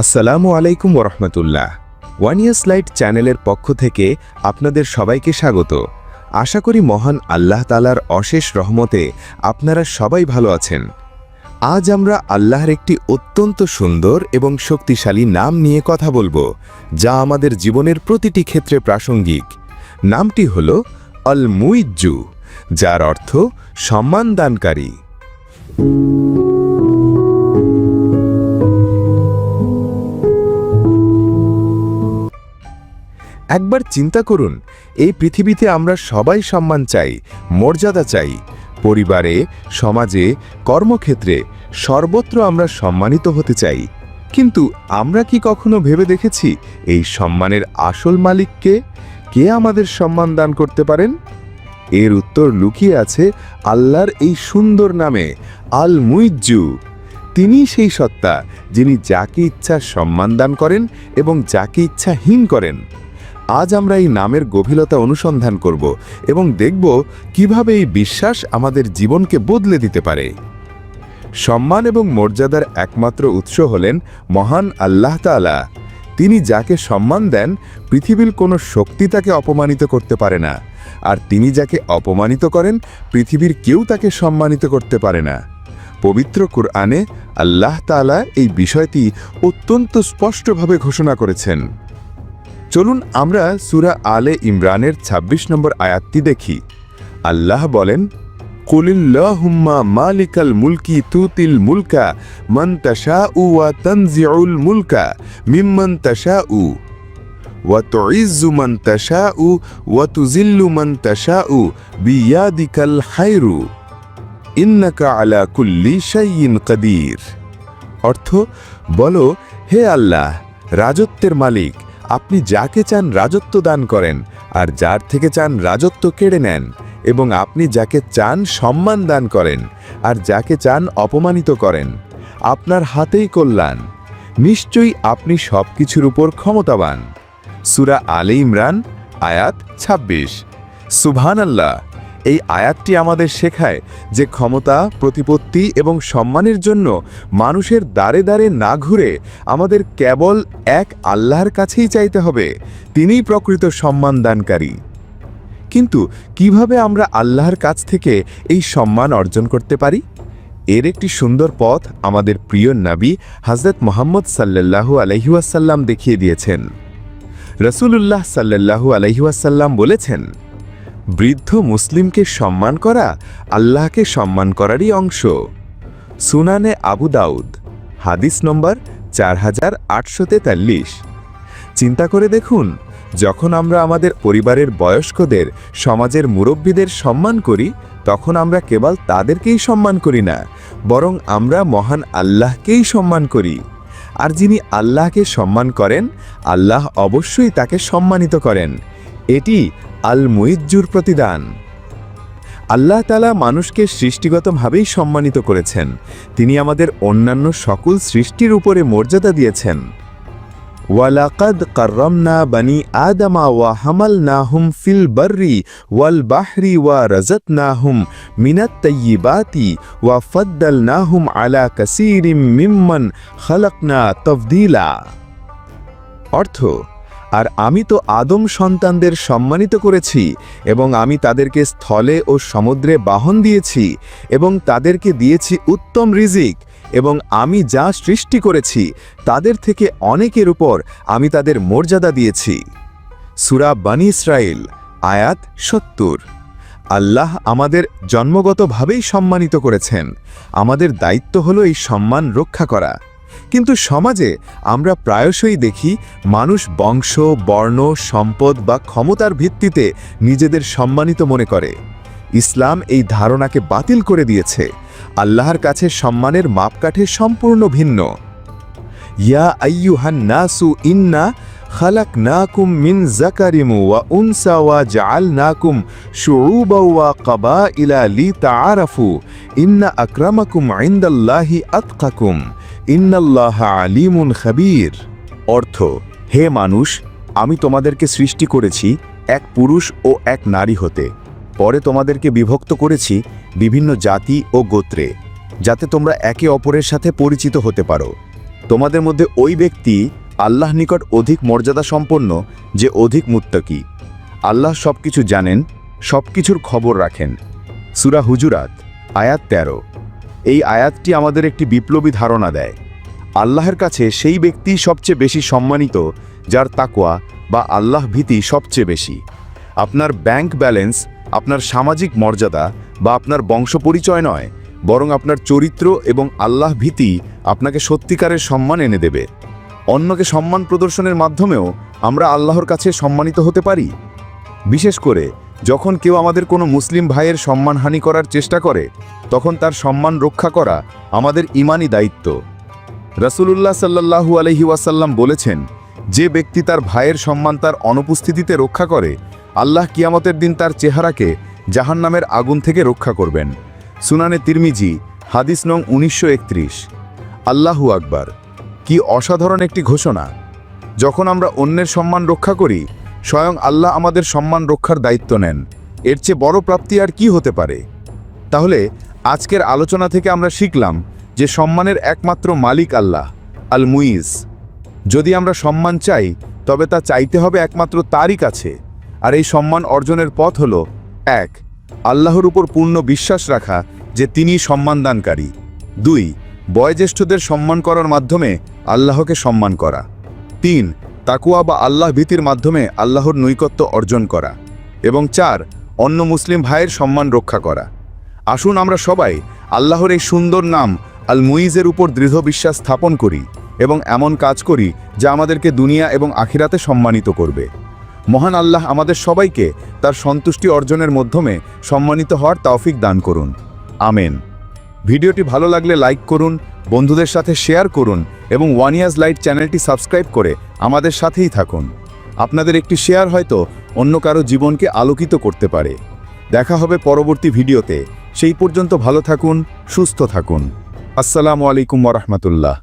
আসসালামু আলাইকুম ওরহমতুল্লাহ। ওয়ান ইয়ার্স লাইট চ্যানেলের পক্ষ থেকে আপনাদের সবাইকে স্বাগত। আশা করি মহান আল্লাহ তালার অশেষ রহমতে আপনারা সবাই ভালো আছেন। আজ আমরা আল্লাহর একটি অত্যন্ত সুন্দর এবং শক্তিশালী নাম নিয়ে কথা বলব, যা আমাদের জীবনের প্রতিটি ক্ষেত্রে প্রাসঙ্গিক। নামটি হল অল মুইজ্জু যার অর্থ সম্মান একবার চিন্তা করুন, এই পৃথিবীতে আমরা সবাই সম্মান চাই, মর্যাদা চাই। পরিবারে, সমাজে, কর্মক্ষেত্রে সর্বত্র আমরা সম্মানিত হতে চাই। কিন্তু আমরা কি কখনো ভেবে দেখেছি এই সম্মানের আসল মালিককে কে? আমাদের সম্মান দান করতে পারেন? এর উত্তর লুকিয়ে আছে আল্লাহর এই সুন্দর নামে আল মুইজ্জু তিনি সেই সত্তা, যিনি যাকে ইচ্ছা সম্মান দান করেন এবং যাকে ইচ্ছা হীন করেন। আজ আমরা এই নামের গভীরতা অনুসন্ধান করব এবং দেখব কীভাবে এই বিশ্বাস আমাদের জীবনকে বদলে দিতে পারে। সম্মান এবং মর্যাদার একমাত্র উৎস হলেন মহান আল্লাহ তাআলা। তিনি যাকে সম্মান দেন, পৃথিবীর কোনো শক্তি তাকে অপমানিত করতে পারে না। আর তিনি যাকে অপমানিত করেন, পৃথিবীর কেউ তাকে সম্মানিত করতে পারে না। পবিত্র কুরআনে আল্লাহ তাআলা এই বিষয়টি অত্যন্ত স্পষ্টভাবে ঘোষণা করেছেন। চলুন আমরা সুরা আলে ইমরানের ২৬ নম্বর আয়াতটি দেখি। আল্লাহ বলেন, কুলিল্লাহুম্মা মালিকাল মুলকি তুতিল মুলকা, মান তাশাউ ওয়া তানজিউল মুলকা, মিম্মান তাশাউ, ওয়া তুইজ্জু মান তাশাউ, ওয়া তুযিল্লু মান তাশাউ, বিয়াদিকাল খায়রু ইন্নাকা আলা কুল্লি শাইইন কাদির। অর্থ, বলো, হে আল্লাহ, রাজত্বের মালিক আপনি যাকে চান রাজত্ব দান করেন, আর যার থেকে চান রাজত্ব কেড়ে নেন, এবং আপনি যাকে চান সম্মান দান করেন, আর যাকে চান অপমানিত করেন, আপনার হাতেই কল্যাণ। নিশ্চয়ই আপনি সব কিছুর উপর ক্ষমতাবান। সুরা আলে ইমরান, আয়াত ২৬ সুবহান আল্লাহ এই আয়াতটি আমাদের শেখায় যে ক্ষমতা, প্রতিপত্তি এবং সম্মানের জন্য মানুষের দ্বারে দ্বারে না ঘুরে আমাদের কেবল এক আল্লাহর কাছেই চাইতে হবে। তিনিই প্রকৃত সম্মান দানকারী। কিন্তু কীভাবে আমরা আল্লাহর কাছ থেকে এই সম্মান অর্জন করতে পারি? এর একটি সুন্দর পথ আমাদের প্রিয় নাবী হজরত মোহাম্মদ সাল্লাল্লাহু আলহিউসাল্লাম দেখিয়ে দিয়েছেন। রসুলুল্লাহ সাল্লাল্লাহু আলহিউসাল্লাম বলেছেন বৃদ্ধ মুসলিমকে সম্মান করা আল্লাহকে সম্মান করারই অংশ। সুনানে আবু দাউদ, হাদিস নম্বর চার হাজার আটশো তেতাল্লিশ। চিন্তা করে দেখুন, যখন আমরা আমাদের পরিবারের বয়স্কদের, সমাজের মুরব্বীদের সম্মান করি, তখন আমরা কেবল তাদেরকেই সম্মান করি না, বরং আমরা মহান আল্লাহকেই সম্মান করি। আর যিনি আল্লাহকে সম্মান করেন, আল্লাহ অবশ্যই তাকে সম্মানিত করেন। এটি আল মুইজ্জুর প্রতিদান। আল্লাহ তালা মানুষকে সৃষ্টিগতভাবেই সম্মানিত করেছেন। তিনি আমাদের অন্যান্য সকল সৃষ্টির উপরে মর্যাদা দিয়েছেন। ওয়ালাকাদ কার্রমনা বানি আদামা ওয়া হামাল নাহুম ফিল বর্রি ওয়াল বাহরি ওয়া রজত নাহুম মিনাত তৈবাতি ওয়া ফদ্দল নাহুম আলা কাসিরিম মিম্মন খলকনা তফদিলা। অর্থ আর আমি তো আদম সন্তানদের সম্মানিত করেছি, এবং আমি তাদেরকে স্থলে ও সমুদ্রে বাহন দিয়েছি, এবং তাদেরকে দিয়েছি উত্তম রিজিক, এবং আমি যা সৃষ্টি করেছি, তাদের থেকে অনেকের উপর আমি তাদের মর্যাদা দিয়েছি। সুরা বানি ইসরায়েল আয়াত সত্তর। আল্লাহ আমাদের জন্মগতভাবেই সম্মানিত করেছেন। আমাদের দায়িত্ব হলো এই সম্মান রক্ষা করা। কিন্তু সমাজে আমরা প্রায়শই দেখি মানুষ বংশ, বর্ণ, সম্পদ বা ক্ষমতার ভিত্তিতে নিজেদের সম্মানিত মনে করে। ইসলাম এই ধারণাকে বাতিল করে দিয়েছে। আল্লাহর কাছে সম্মানের মাপকাঠে সম্পূর্ণ ভিন্ন। ইয়া আইয়ুহান নাসু ইন্না খালাকনাকুম মিন জাকারিমু ওয়া উনসা ওয়া জাআলনাকুম শুউবা ওয়া কাবাইলা লিতাআরাফু ইন্না আকরামাকুম ইনদাল্লাহি আতকাকুম। ইন্নাল্লাহ আলিমুন খাবীর। অর্থ, হে মানুষ, আমি তোমাদেরকে সৃষ্টি করেছি এক পুরুষ ও এক নারী হতে। পরে তোমাদেরকে বিভক্ত করেছি বিভিন্ন জাতি ও গোত্রে, যাতে তোমরা একে অপরের সাথে পরিচিত হতে পারো। তোমাদের মধ্যে ওই ব্যক্তি আল্লাহ নিকট অধিক মর্যাদা সম্পন্ন যে অধিক মুত্তাকি। আল্লাহ সব কিছু জানেন সব কিছুর খবর রাখেন। সুরা হুজুরাত, আয়াত তেরো। এই আয়াতটি আমাদের একটি বিপ্লবী ধারণা দেয়। আল্লাহের কাছে সেই ব্যক্তি সবচেয়ে বেশি সম্মানিত, যার তাকোয়া বা আল্লাহ ভীতি সবচেয়ে বেশি। আপনার ব্যাংক ব্যালেন্স, আপনার সামাজিক মর্যাদা বা আপনার বংশ পরিচয় নয়, বরং আপনার চরিত্র এবং আল্লাহ ভীতি আপনাকে সত্যিকারের সম্মান এনে দেবে। অন্যকে সম্মান প্রদর্শনের মাধ্যমেও আমরা আল্লাহর কাছে সম্মানিত হতে পারি। বিশেষ করে যখন কেউ আমাদের কোনো মুসলিম ভাইয়ের সম্মানহানি করার চেষ্টা করে, তখন তার সম্মান রক্ষা করা আমাদের ইমানি দায়িত্ব। রাসূলুল্লাহ সাল্লাল্লাহু আলহি ওয়াসাল্লাম বলেছেন, যে ব্যক্তি তার ভাইয়ের সম্মান তার অনুপস্থিতিতে রক্ষা করে, আল্লাহ কিয়ামতের দিন তার চেহারাকে জাহান্নামের আগুন থেকে রক্ষা করবেন। সুনানে তিরমিজি, হাদিস নং উনিশশো একত্রিশ। আল্লাহু আকবার। কি অসাধারণ একটি ঘোষণা। যখন আমরা অন্যের সম্মান রক্ষা করি স্বয়ং আল্লাহ আমাদের সম্মান রক্ষার দায়িত্ব নেন। এর চেয়ে বড় প্রাপ্তি আর কি হতে পারে? তাহলে, আজকের আলোচনা থেকে আমরা শিখলাম যে সম্মানের একমাত্র মালিক আল্লাহ আল মুইজ যদি আমরা সম্মান চাই, তবে তা চাইতে হবে একমাত্র তারই কাছে। আর এই সম্মান অর্জনের পথ হল, এক, আল্লাহর উপর পূর্ণ বিশ্বাস রাখা যে তিনি সম্মানদানকারী। দুই, বয়োজ্যেষ্ঠদের সম্মান করার মাধ্যমে আল্লাহকে সম্মান করা। তিন তাকুয়া বা আল্লাহ ভীতির মাধ্যমে আল্লাহর নৈকত্য অর্জন করা এবং চার, অন্য মুসলিম ভাইয়ের সম্মান রক্ষা করা। আসুন আমরা সবাই আল্লাহর এই সুন্দর নাম আল মুইজের উপর দৃঢ় বিশ্বাস স্থাপন করি এবং এমন কাজ করি যা আমাদেরকে দুনিয়া এবং আখিরাতে সম্মানিত করবে। মহান আল্লাহ আমাদের সবাইকে তার সন্তুষ্টি অর্জনের মাধ্যমে সম্মানিত হওয়ার তৌফিক দান করুন। আমেন। ভিডিওটি ভালো লাগলে লাইক করুন বন্ধুদের সাথে শেয়ার করুন এবং ওয়ান ইয়ার্স লাইট চ্যানেলটি সাবস্ক্রাইব করে আমাদের সাথেই থাকুন। আপনাদের একটি শেয়ার হয়তো অন্য কারও জীবনকে আলোকিত করতে পারে। দেখা হবে পরবর্তী ভিডিওতে। সেই পর্যন্ত ভালো থাকুন, সুস্থ থাকুন। আসসালামু আলাইকুম ওরহমতুল্লাহ